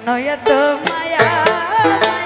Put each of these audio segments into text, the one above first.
কেন এত মায়া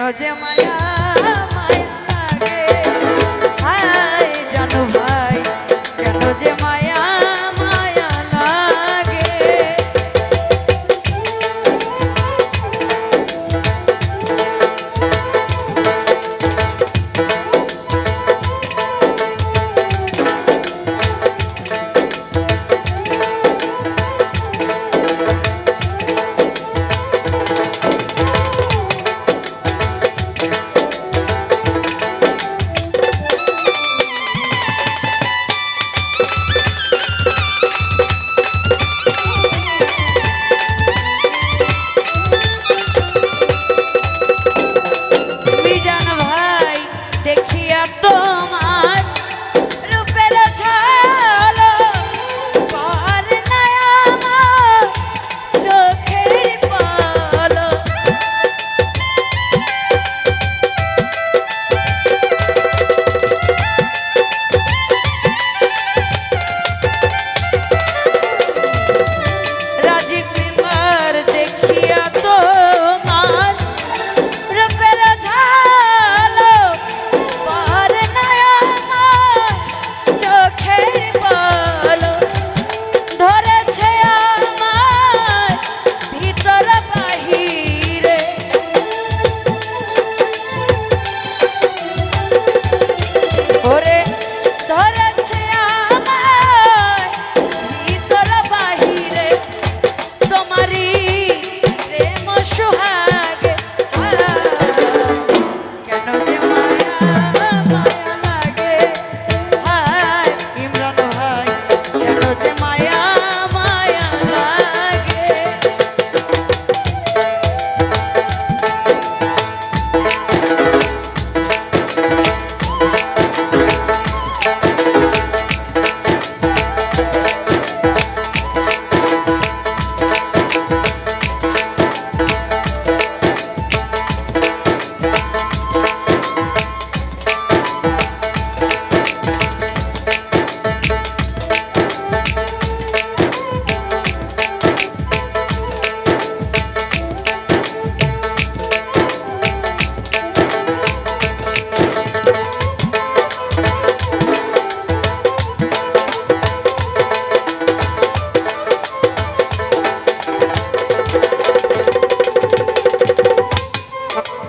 નો જે માયા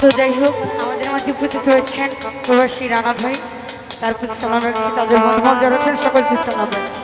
তো যাই হোক, আমাদের মাঝে উপস্থিত হয়েছেন প্রবাসী রানা ভাই তার প্রতি সালাম রাখছি তাদের মধ্যে যারা আছেন সকলকে সালাম রাখছি।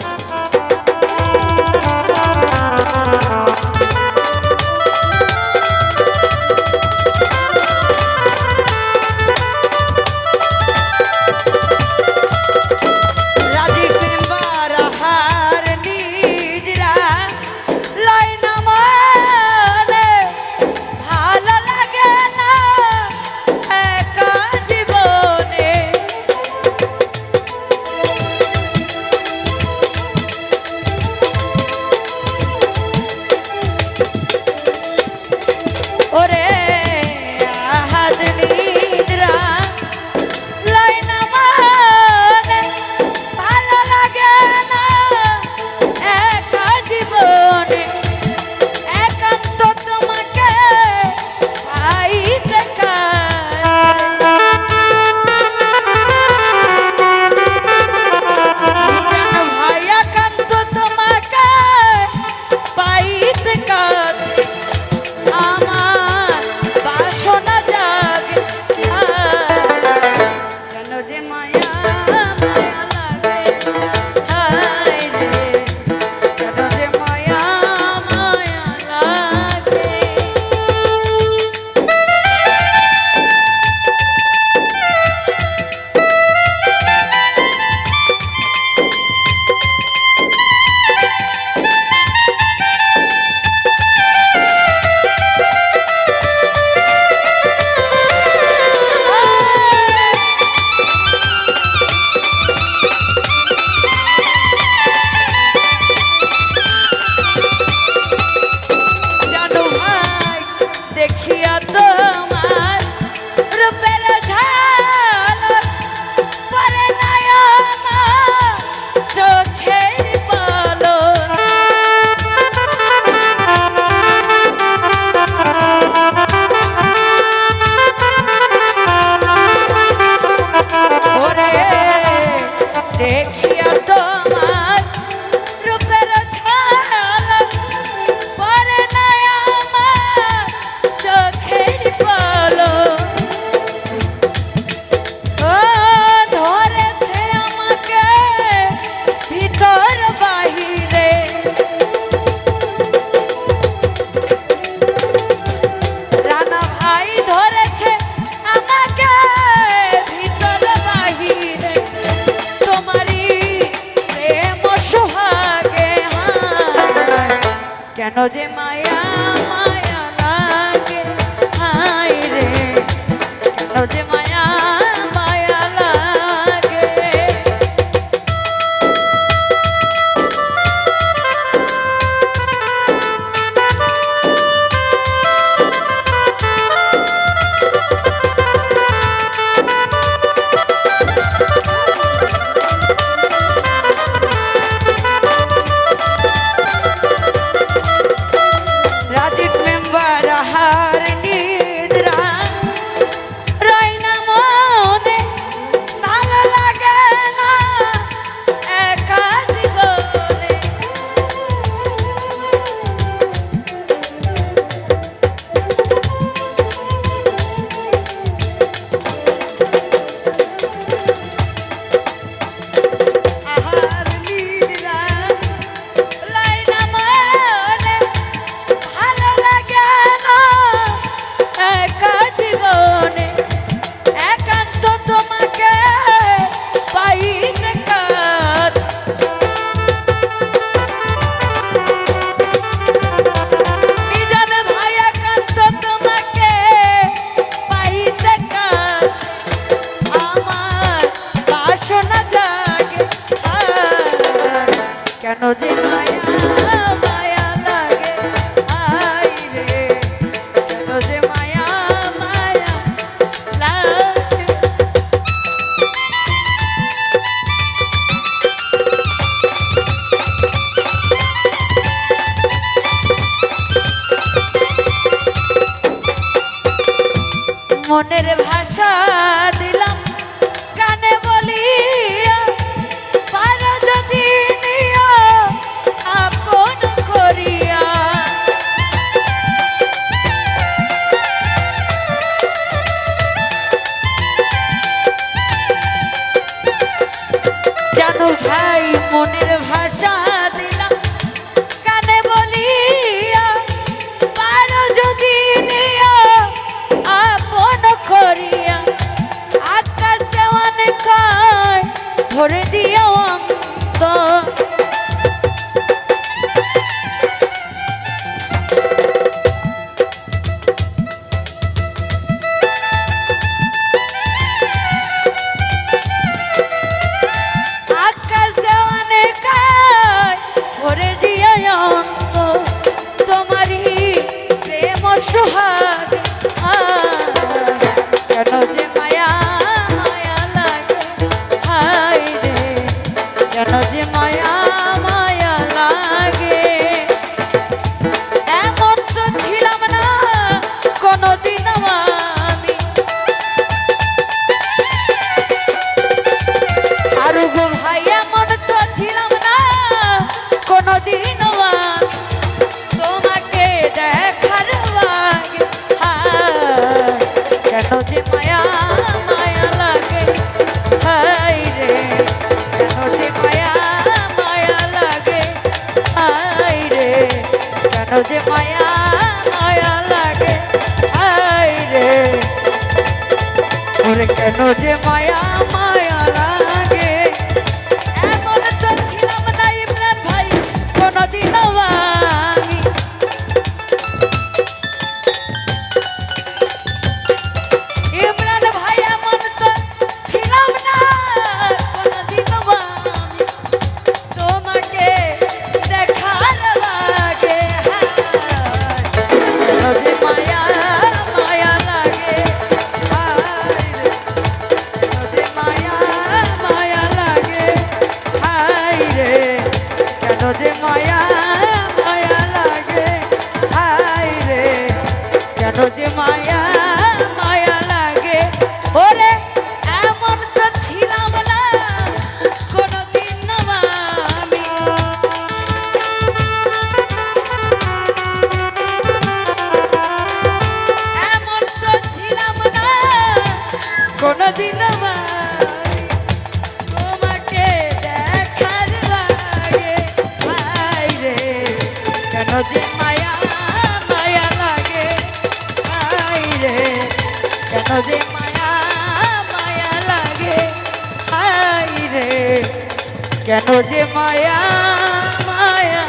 Take care. যে মা কেন যে মায়া মায়া লাগে আই মায়া মায়া লাগে। মনের ভাষা দিলাম কানে বলি ধরে দি যে মায়া মায়া লাগে। আই রে। ওরে কেন যে মায়া যে মায়া মায়া লাগে। ওরে, এমন তো ছিলাম না, কোনদিন আমি এমন তো ছিলাম না, কোনদিন তোমাকে দেখার লাগে। ভাই রে, কেন যে মায়া কেন যে মায়া মায়া লাগে। হাই রে কেন যে মায়া মায়া